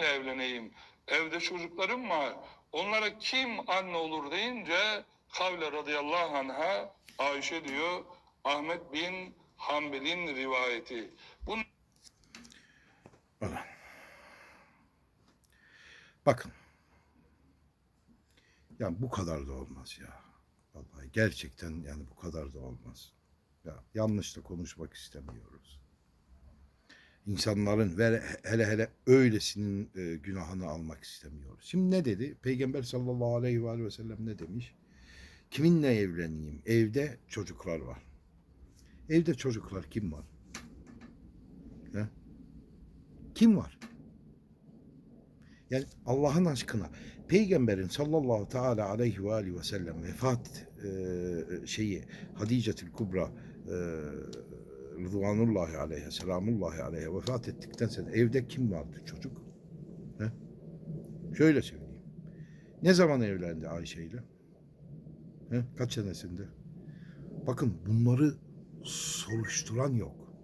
evleneyim? Evde çocuklarım var. Onlara kim anne olur deyince Kavle radıyallahu anha Ayşe diyor Ahmet bin Hanbel'in rivayeti. Bu Ulan. Bakın. Ya bu kadar da olmaz ya. Vallahi gerçekten yani bu kadar da olmaz. Ya yanlış da konuşmak istemiyoruz. İnsanların ve hele hele öylesinin e, günahını almak istemiyoruz. Şimdi ne dedi? Peygamber sallallahu aleyhi ve sellem ne demiş? Kiminle evleneyim? Evde çocuklar var. Evde çocuklar kim var? He? Kim var? Yani Allah'ın aşkına peygamberin sallallahu teala aleyhi ve aleyhi ve sellem vefat e, şeyi Hadicetül Kubra e, Rıdvanullahi aleyhe selamullahi aleyhe vefat ettikten sonra evde kim vardı çocuk? He? Şöyle söyleyeyim. Ne zaman evlendi Ayşe ile? He? Kaç senesinde? Bakın bunları soruşturan yok.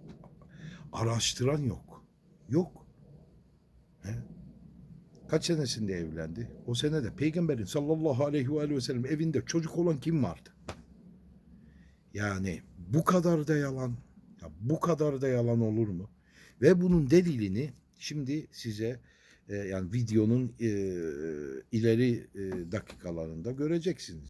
Araştıran yok. Yok. He? Kaç senesinde evlendi? O senede peygamberin sallallahu aleyhi ve, sellem evinde çocuk olan kim vardı? Yani bu kadar da yalan, ya bu kadar da yalan olur mu? Ve bunun delilini şimdi size e, yani videonun e, ileri e, dakikalarında göreceksiniz.